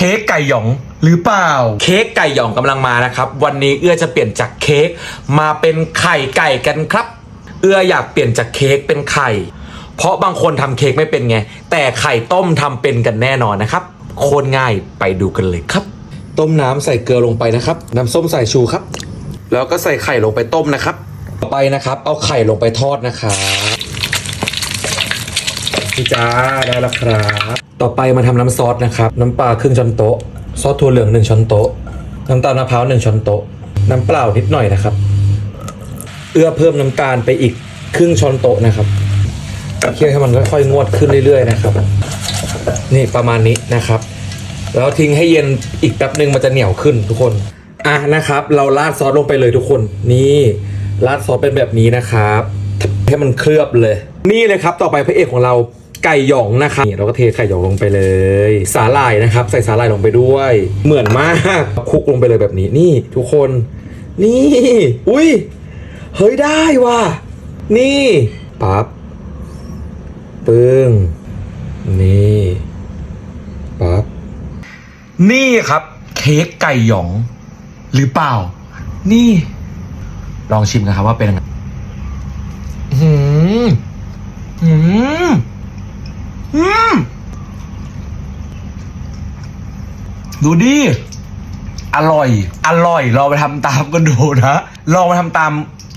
เค้กไก่หยองหรือเปล่า เค้กไก่หย่องกำลังมานะครับ วันนี้เอื้อจะเปลี่ยนจากเค้กมาเป็นไข่ไก่กันครับ เอื้ออยากเปลี่ยนจากเค้กเป็นไข่ เพราะบางคนทำเค้กไม่เป็นไง แต่ไข่ต้มทำเป็นกันแน่นอนนะครับ โคตรง่ายไปดูกันเลยครับ ต้มน้ำใส่เกลือลงไปนะครับ น้ำส้มสายชูครับ แล้วก็ใส่ไข่ลงไปต้มนะครับ ต่อไปนะครับ เอาไข่ลงไปทอดนะครับ พี่จ้าได้แล้วครับ ต่อไปมาทำน้ำซอสนะครับ น้ำปลาครึ่งช้อนโต๊ะ ซอสถั่วเหลืองหนึ่งช้อนโต๊ะ น้ำตาลมะพร้าวหนึ่งช้อนโต๊ะ น้ำเปล่านิดหน่อยนะครับ เอื้อเพิ่มน้ำตาลไปอีกครึ่งช้อนโต๊ะนะครับ เคี่ยวให้มันค่อยๆงวดขึ้นเรื่อยๆนะครับ นี่ประมาณนี้นะครับ แล้วทิ้งให้เย็นอีกแป๊บหนึ่งมันจะเหนียวขึ้นทุกคน อะนะครับ เราราดซอสลงไปเลยทุกคน นี่ราดซอสเป็นแบบนี้นะครับให้มันเคลือบเลย นี่เลยครับ ต่อไปพระเอกของเรา ไก่หยองนะครับนี่เราก็เทไก่หยองลงไปเลย สาหร่ายนะครับ ใส่สาหร่ายลงไปด้วย เหมือนมากคลุกลงไปเลยแบบนี้นี่ทุกคน นี่ อุ้ยเฮ้ยได้ว่ะนี่ปั๊บปึ้งนี่ปั๊บนี่ครับ เค้กไก่หยอง หรือเปล่า นี่ ลองชิมกันครับว่าเป็นยังไงอืมอืม อืมดูดิ อร่อย อร่อยลองไปทำตามกันดูนะ ลองไปทำตาม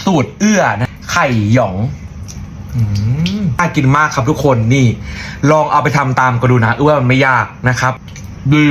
สูตรเอื้อนะ ไข่หยองอืมน่ากินมากครับทุกคนนี่ ลองเอาไปทำตามกันดูนะเอื้อมันไม่ยากนะครับดี